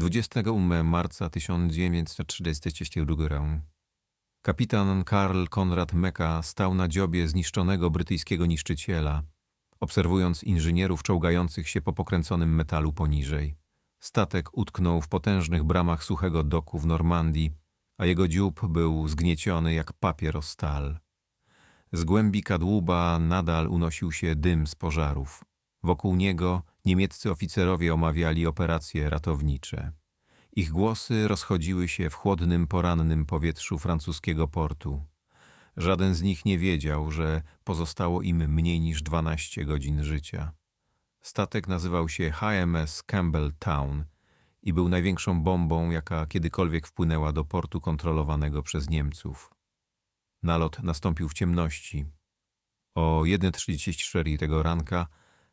28 marca 1932 roku. Kapitan Karl Konrad Meka stał na dziobie zniszczonego brytyjskiego niszczyciela, obserwując inżynierów czołgających się po pokręconym metalu poniżej. Statek utknął w potężnych bramach suchego doku w Normandii, a jego dziób był zgnieciony jak papier o stal. Z głębi kadłuba nadal unosił się dym z pożarów. Wokół niego niemieccy oficerowie omawiali operacje ratownicze. Ich głosy rozchodziły się w chłodnym, porannym powietrzu francuskiego portu. Żaden z nich nie wiedział, że pozostało im mniej niż 12 godzin życia. Statek nazywał się HMS Campbell Town i był największą bombą, jaka kiedykolwiek wpłynęła do portu kontrolowanego przez Niemców. Nalot nastąpił w ciemności. O 1.34 tego ranka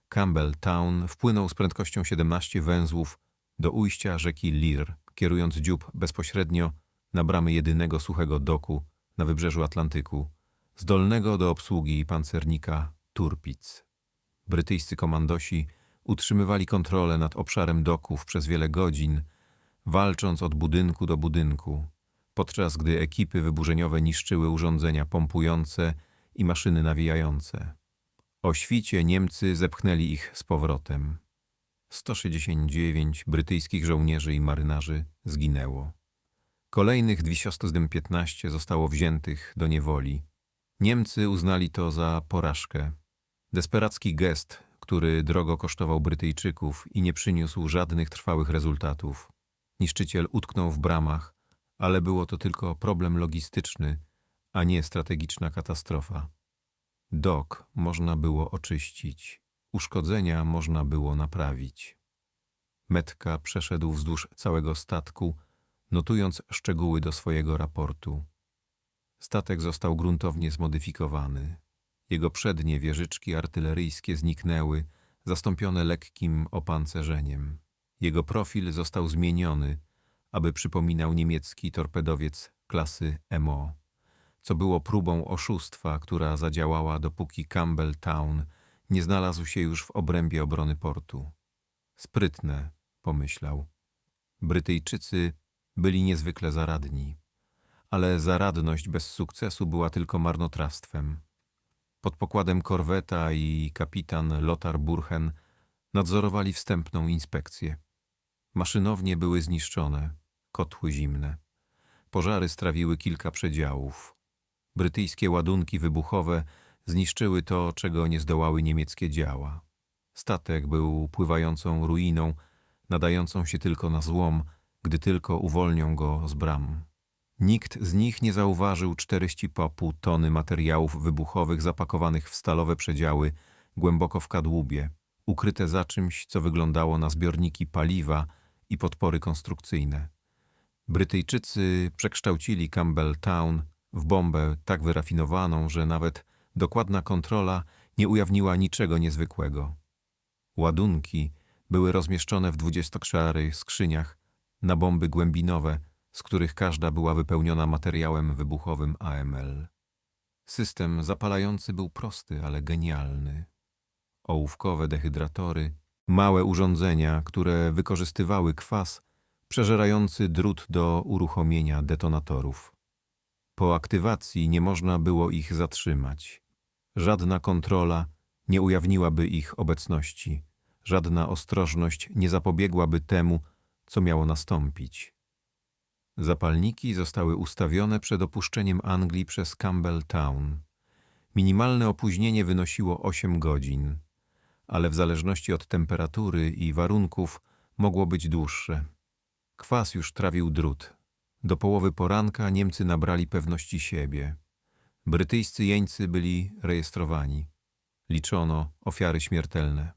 Campbell Town wpłynął z prędkością 17 węzłów do ujścia rzeki Lir, kierując dziób bezpośrednio na bramy jedynego suchego doku na wybrzeżu Atlantyku, zdolnego do obsługi pancernika Turpic. Brytyjscy komandosi utrzymywali kontrolę nad obszarem doków przez wiele godzin, walcząc od budynku do budynku, podczas gdy ekipy wyburzeniowe niszczyły urządzenia pompujące i maszyny nawijające. O świcie Niemcy zepchnęli ich z powrotem. 169 brytyjskich żołnierzy i marynarzy zginęło. Kolejnych 215 zostało wziętych do niewoli. Niemcy uznali to za porażkę. Desperacki gest, który drogo kosztował Brytyjczyków i nie przyniósł żadnych trwałych rezultatów. Niszczyciel utknął w bramach, ale było to tylko problem logistyczny, a nie strategiczna katastrofa. Dok można było oczyścić, uszkodzenia można było naprawić. Metka przeszedł wzdłuż całego statku, notując szczegóły do swojego raportu. Statek został gruntownie zmodyfikowany. Jego przednie wieżyczki artyleryjskie zniknęły, zastąpione lekkim opancerzeniem. Jego profil został zmieniony, aby przypominał niemiecki torpedowiec klasy MO, co było próbą oszustwa, która zadziałała dopóki Campbell Town nie znalazł się już w obrębie obrony portu. Sprytne, pomyślał. Brytyjczycy byli niezwykle zaradni, ale zaradność bez sukcesu była tylko marnotrawstwem. Pod pokładem korweta i kapitan Lothar Burchen nadzorowali wstępną inspekcję. Maszynownie były zniszczone, kotły zimne. Pożary strawiły kilka przedziałów. Brytyjskie ładunki wybuchowe zniszczyły to, czego nie zdołały niemieckie działa. Statek był pływającą ruiną, nadającą się tylko na złom, gdy tylko uwolnią go z bram. Nikt z nich nie zauważył 4,5 tony materiałów wybuchowych zapakowanych w stalowe przedziały głęboko w kadłubie, ukryte za czymś, co wyglądało na zbiorniki paliwa i podpory konstrukcyjne. Brytyjczycy przekształcili Campbell Town w bombę tak wyrafinowaną, że nawet dokładna kontrola nie ujawniła niczego niezwykłego. Ładunki były rozmieszczone w dwudziestokrzarych skrzyniach na bomby głębinowe, z których każda była wypełniona materiałem wybuchowym AML. System zapalający był prosty, ale genialny. Ołówkowe dehydratory, małe urządzenia, które wykorzystywały kwas przeżerający drut do uruchomienia detonatorów. Po aktywacji nie można było ich zatrzymać. Żadna kontrola nie ujawniłaby ich obecności, żadna ostrożność nie zapobiegłaby temu, co miało nastąpić. Zapalniki zostały ustawione przed opuszczeniem Anglii przez Campbell Town. Minimalne opóźnienie wynosiło 8 godzin, ale w zależności od temperatury i warunków mogło być dłuższe. Kwas już trawił drut. Do połowy poranka Niemcy nabrali pewności siebie. Brytyjscy jeńcy byli rejestrowani. Liczono ofiary śmiertelne.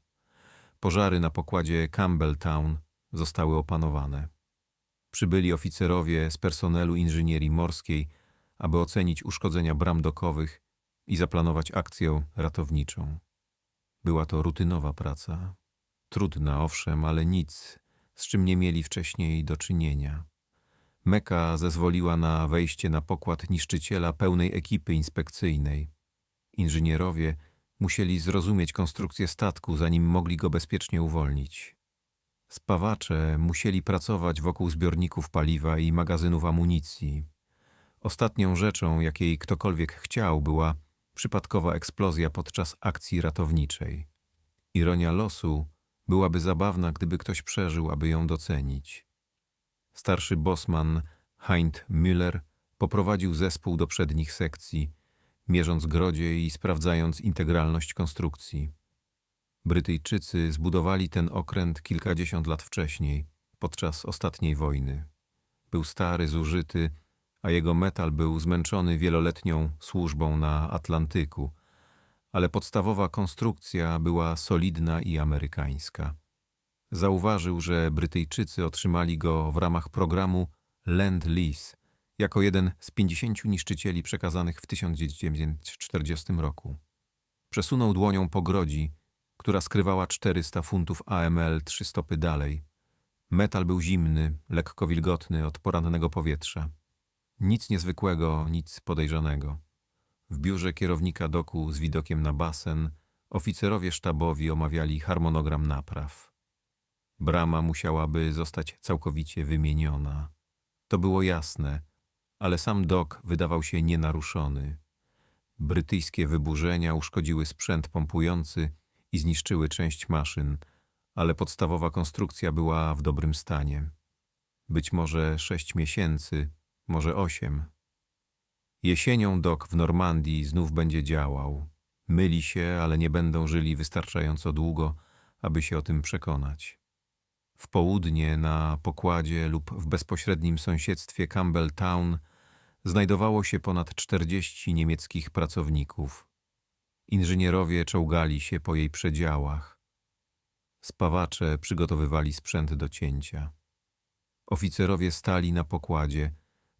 Pożary na pokładzie Campbell Town zostały opanowane. Przybyli oficerowie z personelu inżynierii morskiej, aby ocenić uszkodzenia bram dokowych i zaplanować akcję ratowniczą. Była to rutynowa praca. Trudna, owszem, ale nic, z czym nie mieli wcześniej do czynienia. Meka zezwoliła na wejście na pokład niszczyciela pełnej ekipy inspekcyjnej. Inżynierowie musieli zrozumieć konstrukcję statku, zanim mogli go bezpiecznie uwolnić. Spawacze musieli pracować wokół zbiorników paliwa i magazynów amunicji. Ostatnią rzeczą, jakiej ktokolwiek chciał, była przypadkowa eksplozja podczas akcji ratowniczej. Ironia losu byłaby zabawna, gdyby ktoś przeżył, aby ją docenić. Starszy bosman Heint Müller poprowadził zespół do przednich sekcji, mierząc grodzie i sprawdzając integralność konstrukcji. Brytyjczycy zbudowali ten okręt kilkadziesiąt lat wcześniej, podczas ostatniej wojny. Był stary, zużyty, a jego metal był zmęczony wieloletnią służbą na Atlantyku, ale podstawowa konstrukcja była solidna i amerykańska. Zauważył, że Brytyjczycy otrzymali go w ramach programu Land-Lease jako jeden z 50 niszczycieli przekazanych w 1940 roku. Przesunął dłonią po grodzi, która skrywała 400 funtów AML trzy stopy dalej. Metal był zimny, lekko wilgotny od porannego powietrza. Nic niezwykłego, nic podejrzanego. W biurze kierownika doku z widokiem na basen oficerowie sztabowi omawiali harmonogram napraw. Brama musiałaby zostać całkowicie wymieniona. To było jasne, ale sam dok wydawał się nienaruszony. Brytyjskie wyburzenia uszkodziły sprzęt pompujący i zniszczyły część maszyn, ale podstawowa konstrukcja była w dobrym stanie. Być może sześć miesięcy, może osiem. Jesienią dok w Normandii znów będzie działał. Myli się, ale nie będą żyli wystarczająco długo, aby się o tym przekonać. W południe na pokładzie lub w bezpośrednim sąsiedztwie Campbelltown znajdowało się ponad czterdzieści niemieckich pracowników. Inżynierowie czołgali się po jej przedziałach. Spawacze przygotowywali sprzęt do cięcia. Oficerowie stali na pokładzie,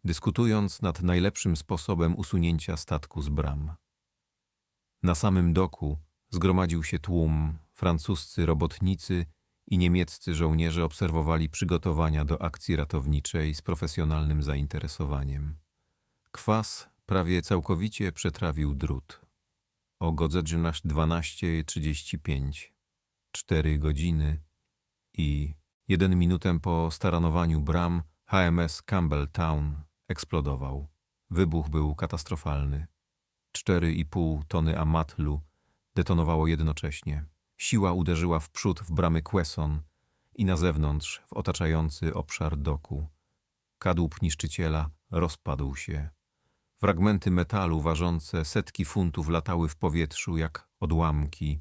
dyskutując nad najlepszym sposobem usunięcia statku z bram. Na samym doku zgromadził się tłum, francuscy robotnicy i niemieccy żołnierze obserwowali przygotowania do akcji ratowniczej z profesjonalnym zainteresowaniem. Kwas prawie całkowicie przetrawił drut. O godzinie 12.35, cztery godziny i jeden minutę po staranowaniu bram HMS Campbelltown eksplodował. Wybuch był katastrofalny. Cztery i pół tony amatlu detonowało jednocześnie. Siła uderzyła w przód w bramy Quesson i na zewnątrz w otaczający obszar doku. Kadłub niszczyciela rozpadł się. Fragmenty metalu ważące setki funtów latały w powietrzu jak odłamki.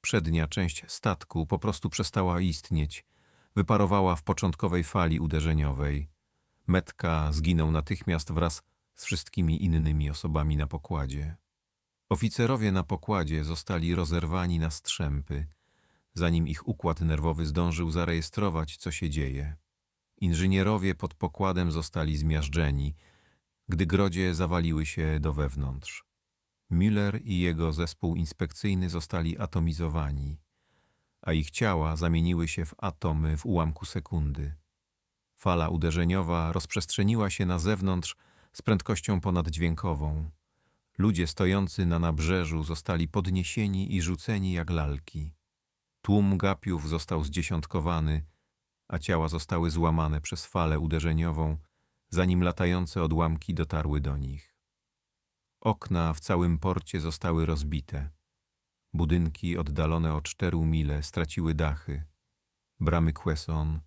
Przednia część statku po prostu przestała istnieć. Wyparowała w początkowej fali uderzeniowej. Metka zginął natychmiast wraz z wszystkimi innymi osobami na pokładzie. Oficerowie na pokładzie zostali rozerwani na strzępy, zanim ich układ nerwowy zdążył zarejestrować, co się dzieje. Inżynierowie pod pokładem zostali zmiażdżeni, gdy grodzie zawaliły się do wewnątrz. Müller i jego zespół inspekcyjny zostali atomizowani, a ich ciała zamieniły się w atomy w ułamku sekundy. Fala uderzeniowa rozprzestrzeniła się na zewnątrz z prędkością ponaddźwiękową. Ludzie stojący na nabrzeżu zostali podniesieni i rzuceni jak lalki. Tłum gapiów został zdziesiątkowany, a ciała zostały złamane przez falę uderzeniową, zanim latające odłamki dotarły do nich. Okna w całym porcie zostały rozbite. Budynki oddalone o czteru mile straciły dachy. Bramy Quesson,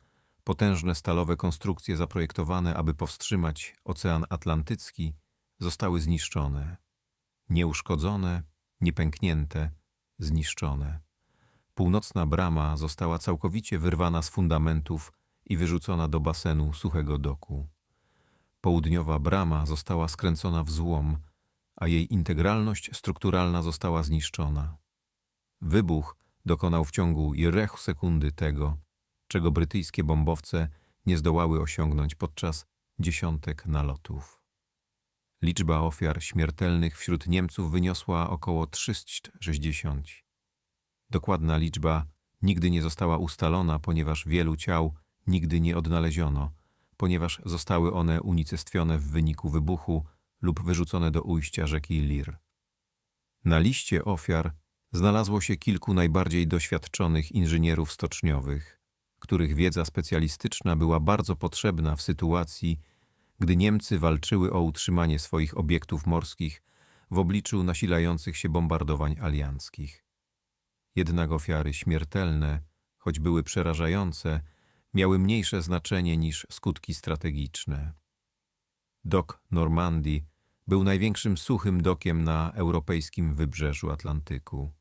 potężne stalowe konstrukcje zaprojektowane, aby powstrzymać Ocean Atlantycki, zostały zniszczone. Nieuszkodzone, niepęknięte, zniszczone. Północna brama została całkowicie wyrwana z fundamentów i wyrzucona do basenu suchego doku. Południowa brama została skręcona w złom, a jej integralność strukturalna została zniszczona. Wybuch dokonał w ciągu jerechu sekundy tego, czego brytyjskie bombowce nie zdołały osiągnąć podczas dziesiątek nalotów. Liczba ofiar śmiertelnych wśród Niemców wyniosła około 360. Dokładna liczba nigdy nie została ustalona, ponieważ wielu ciał nigdy nie odnaleziono, ponieważ zostały one unicestwione w wyniku wybuchu lub wyrzucone do ujścia rzeki Lir. Na liście ofiar znalazło się kilku najbardziej doświadczonych inżynierów stoczniowych, których wiedza specjalistyczna była bardzo potrzebna w sytuacji, gdy Niemcy walczyły o utrzymanie swoich obiektów morskich w obliczu nasilających się bombardowań alianckich. Jednak ofiary śmiertelne, choć były przerażające, miały mniejsze znaczenie niż skutki strategiczne. Dok Normandii był największym suchym dokiem na europejskim wybrzeżu Atlantyku.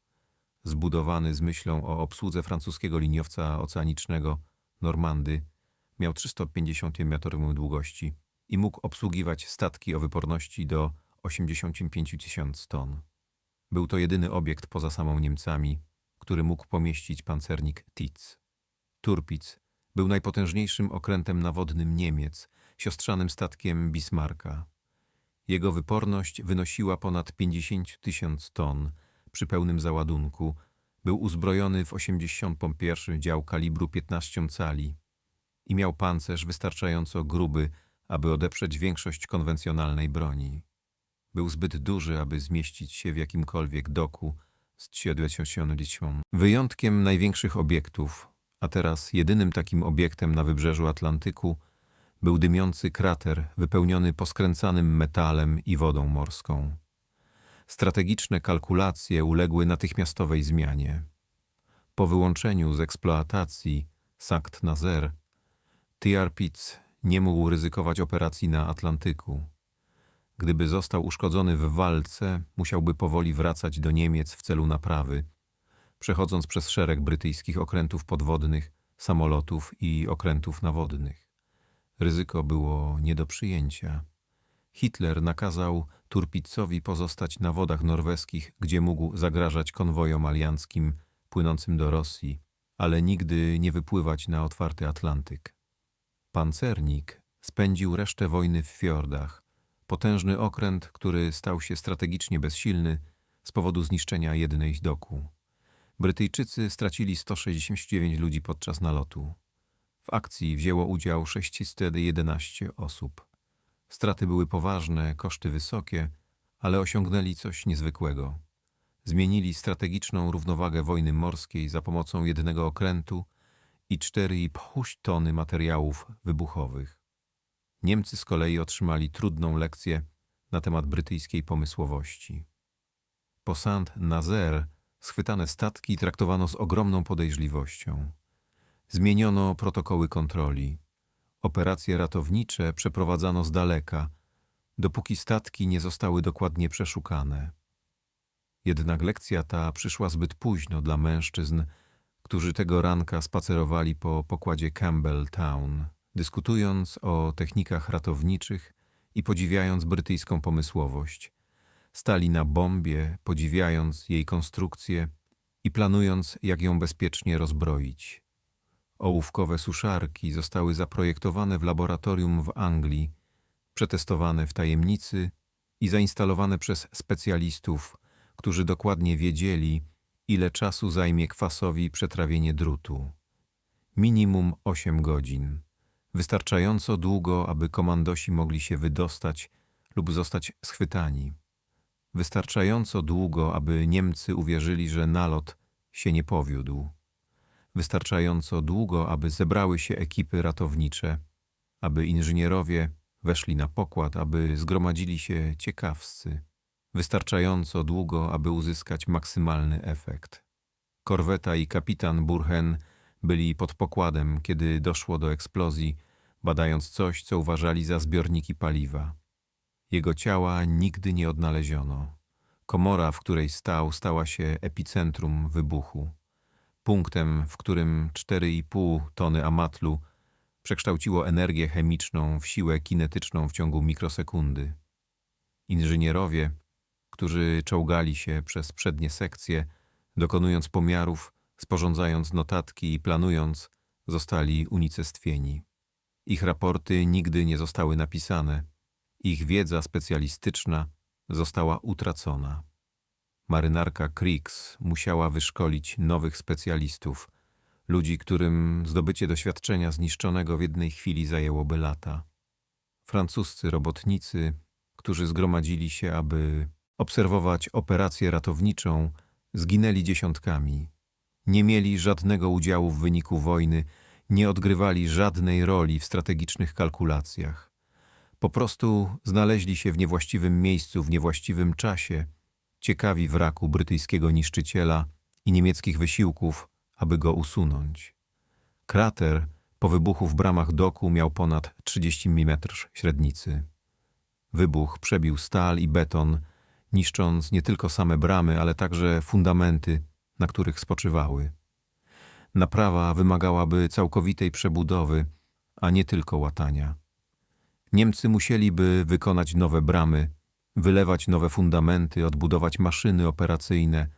Zbudowany z myślą o obsłudze francuskiego liniowca oceanicznego Normandy, miał 350-metrową długości i mógł obsługiwać statki o wyporności do 85 tysięcy ton. Był to jedyny obiekt poza samą Niemcami, który mógł pomieścić pancernik Titz. Turpic był najpotężniejszym okrętem nawodnym Niemiec, siostrzanym statkiem Bismarcka. Jego wyporność wynosiła ponad 50 tysięcy ton przy pełnym załadunku. Był uzbrojony w 81 dział kalibru 15 cali i miał pancerz wystarczająco gruby, aby odeprzeć większość konwencjonalnej broni. Był zbyt duży, aby zmieścić się w jakimkolwiek doku z 70 Wyjątkiem największych obiektów, a teraz jedynym takim obiektem na wybrzeżu Atlantyku, był dymiący krater wypełniony poskręcanym metalem i wodą morską. Strategiczne kalkulacje uległy natychmiastowej zmianie. Po wyłączeniu z eksploatacji Sankt Nazaire, Tirpitz nie mógł ryzykować operacji na Atlantyku. Gdyby został uszkodzony w walce, musiałby powoli wracać do Niemiec w celu naprawy, przechodząc przez szereg brytyjskich okrętów podwodnych, samolotów i okrętów nawodnych. Ryzyko było nie do przyjęcia. Hitler nakazał Turpicowi pozostać na wodach norweskich, gdzie mógł zagrażać konwojom alianckim płynącym do Rosji, ale nigdy nie wypływać na otwarty Atlantyk. Pancernik spędził resztę wojny w fiordach, potężny okręt, który stał się strategicznie bezsilny z powodu zniszczenia jednej z doku. Brytyjczycy stracili 169 ludzi podczas nalotu. W akcji wzięło udział 611 osób. Straty były poważne, koszty wysokie, ale osiągnęli coś niezwykłego. Zmienili strategiczną równowagę wojny morskiej za pomocą jednego okrętu i 4,5 tony materiałów wybuchowych. Niemcy z kolei otrzymali trudną lekcję na temat brytyjskiej pomysłowości. Po Saint-Nazaire schwytane statki traktowano z ogromną podejrzliwością. Zmieniono protokoły kontroli. Operacje ratownicze przeprowadzano z daleka, dopóki statki nie zostały dokładnie przeszukane. Jednak lekcja ta przyszła zbyt późno dla mężczyzn, którzy tego ranka spacerowali po pokładzie Campbell Town, dyskutując o technikach ratowniczych i podziwiając brytyjską pomysłowość. Stali na bombie, podziwiając jej konstrukcję i planując, jak ją bezpiecznie rozbroić. Ołówkowe suszarki zostały zaprojektowane w laboratorium w Anglii, przetestowane w tajemnicy i zainstalowane przez specjalistów, którzy dokładnie wiedzieli, ile czasu zajmie kwasowi przetrawienie drutu. Minimum 8 godzin. Wystarczająco długo, aby komandosi mogli się wydostać lub zostać schwytani. Wystarczająco długo, aby Niemcy uwierzyli, że nalot się nie powiódł wystarczająco długo, aby zebrały się ekipy ratownicze, aby inżynierowie weszli na pokład, aby zgromadzili się ciekawscy, wystarczająco długo, aby uzyskać maksymalny efekt. Korweta i kapitan Burhen byli pod pokładem, kiedy doszło do eksplozji, badając coś, co uważali za zbiorniki paliwa. Jego ciała nigdy nie odnaleziono. Komora, w której stał, stała się epicentrum wybuchu punktem, w którym 4,5 tony amatlu przekształciło energię chemiczną w siłę kinetyczną w ciągu mikrosekundy. Inżynierowie, którzy czołgali się przez przednie sekcje, dokonując pomiarów, sporządzając notatki i planując, zostali unicestwieni. Ich raporty nigdy nie zostały napisane, ich wiedza specjalistyczna została utracona. Marynarka Creeks musiała wyszkolić nowych specjalistów, ludzi, którym zdobycie doświadczenia zniszczonego w jednej chwili zajęłoby lata. Francuscy robotnicy, którzy zgromadzili się, aby obserwować operację ratowniczą, zginęli dziesiątkami. Nie mieli żadnego udziału w wyniku wojny nie odgrywali żadnej roli w strategicznych kalkulacjach. Po prostu znaleźli się w niewłaściwym miejscu w niewłaściwym czasie, ciekawi wraku brytyjskiego niszczyciela i niemieckich wysiłków, aby go usunąć. Krater po wybuchu w bramach doku miał ponad 30 mm średnicy. Wybuch przebił stal i beton, niszcząc nie tylko same bramy, ale także fundamenty, na których spoczywały. Naprawa wymagałaby całkowitej przebudowy, a nie tylko łatania. Niemcy musieliby wykonać nowe bramy, wylewać nowe fundamenty, odbudować maszyny operacyjne.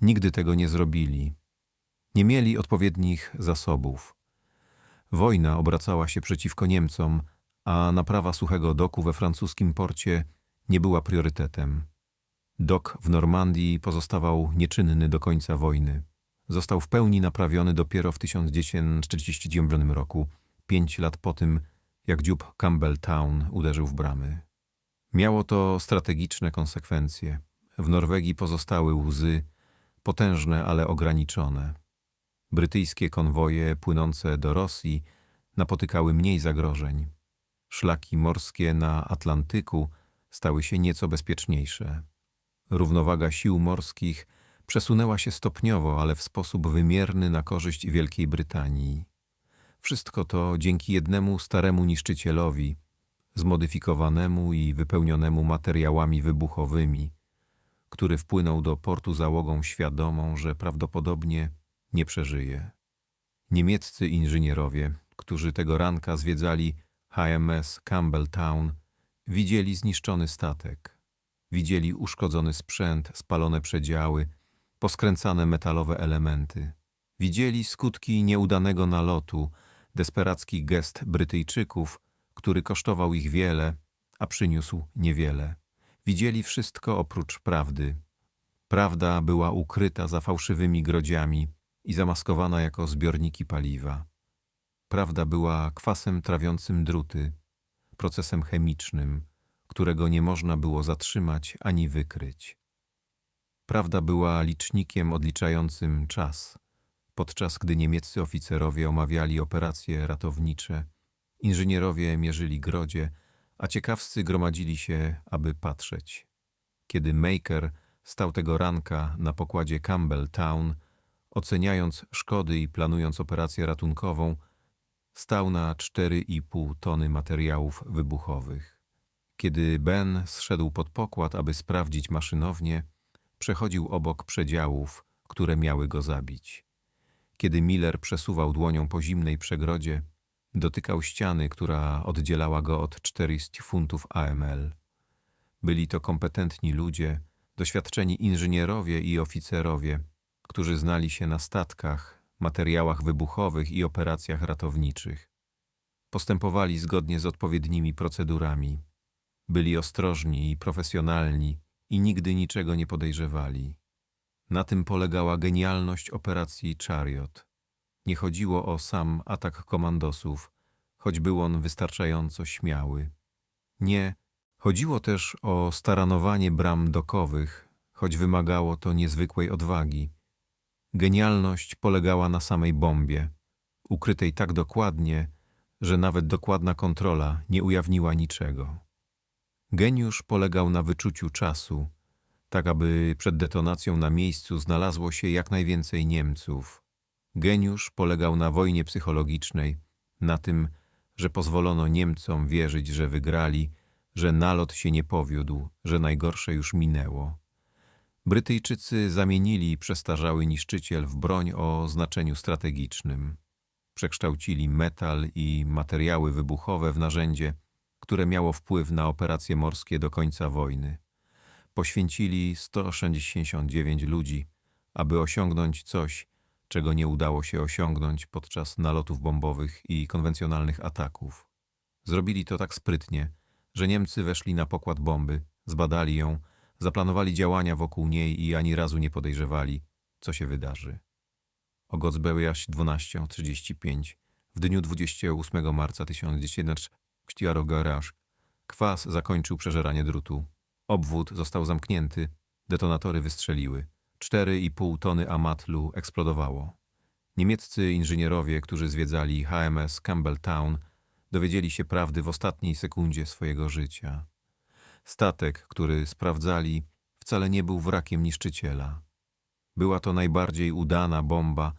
Nigdy tego nie zrobili. Nie mieli odpowiednich zasobów. Wojna obracała się przeciwko Niemcom, a naprawa suchego doku we francuskim porcie nie była priorytetem. Dok w Normandii pozostawał nieczynny do końca wojny. Został w pełni naprawiony dopiero w 1949 roku, pięć lat po tym, jak dziób Campbelltown uderzył w bramy. Miało to strategiczne konsekwencje. W Norwegii pozostały łzy, potężne, ale ograniczone. Brytyjskie konwoje płynące do Rosji napotykały mniej zagrożeń. Szlaki morskie na Atlantyku stały się nieco bezpieczniejsze. Równowaga sił morskich przesunęła się stopniowo, ale w sposób wymierny na korzyść Wielkiej Brytanii. Wszystko to dzięki jednemu staremu niszczycielowi, zmodyfikowanemu i wypełnionemu materiałami wybuchowymi, który wpłynął do portu załogą świadomą, że prawdopodobnie nie przeżyje. Niemieccy inżynierowie, którzy tego ranka zwiedzali HMS Campbelltown, widzieli zniszczony statek. Widzieli uszkodzony sprzęt, spalone przedziały, poskręcane metalowe elementy. Widzieli skutki nieudanego nalotu, desperacki gest Brytyjczyków, który kosztował ich wiele, a przyniósł niewiele. Widzieli wszystko oprócz prawdy. Prawda była ukryta za fałszywymi grodziami i zamaskowana jako zbiorniki paliwa. Prawda była kwasem trawiącym druty, procesem chemicznym, którego nie można było zatrzymać ani wykryć. Prawda była licznikiem odliczającym czas, podczas gdy niemieccy oficerowie omawiali operacje ratownicze, inżynierowie mierzyli grodzie, a ciekawscy gromadzili się, aby patrzeć. Kiedy Maker stał tego ranka na pokładzie Campbell Town, oceniając szkody i planując operację ratunkową, stał na 4,5 tony materiałów wybuchowych. Kiedy Ben zszedł pod pokład, aby sprawdzić maszynownię, przechodził obok przedziałów, które miały go zabić. Kiedy Miller przesuwał dłonią po zimnej przegrodzie, dotykał ściany, która oddzielała go od 400 funtów AML. Byli to kompetentni ludzie, doświadczeni inżynierowie i oficerowie, którzy znali się na statkach, materiałach wybuchowych i operacjach ratowniczych. Postępowali zgodnie z odpowiednimi procedurami. Byli ostrożni i profesjonalni i nigdy niczego nie podejrzewali. Na tym polegała genialność operacji Chariot. Nie chodziło o sam atak komandosów, choć był on wystarczająco śmiały. Nie, chodziło też o staranowanie bram dokowych, choć wymagało to niezwykłej odwagi. Genialność polegała na samej bombie, ukrytej tak dokładnie, że nawet dokładna kontrola nie ujawniła niczego. Geniusz polegał na wyczuciu czasu, tak aby przed detonacją na miejscu znalazło się jak najwięcej Niemców. Geniusz polegał na wojnie psychologicznej, na tym, że pozwolono Niemcom wierzyć, że wygrali, że nalot się nie powiódł, że najgorsze już minęło. Brytyjczycy zamienili przestarzały niszczyciel w broń o znaczeniu strategicznym. Przekształcili metal i materiały wybuchowe w narzędzie, które miało wpływ na operacje morskie do końca wojny. Poświęcili 169 ludzi, aby osiągnąć coś, czego nie udało się osiągnąć podczas nalotów bombowych i konwencjonalnych ataków. Zrobili to tak sprytnie, że Niemcy weszli na pokład bomby, zbadali ją, zaplanowali działania wokół niej i ani razu nie podejrzewali, co się wydarzy. O Gocbejaś 12.35 w dniu 28 marca 1904 Garage kwas zakończył przeżeranie drutu. Obwód został zamknięty, detonatory wystrzeliły. Cztery i pół tony amatlu eksplodowało. Niemieccy inżynierowie, którzy zwiedzali HMS Campbelltown, dowiedzieli się prawdy w ostatniej sekundzie swojego życia. Statek, który sprawdzali, wcale nie był wrakiem niszczyciela. Była to najbardziej udana bomba,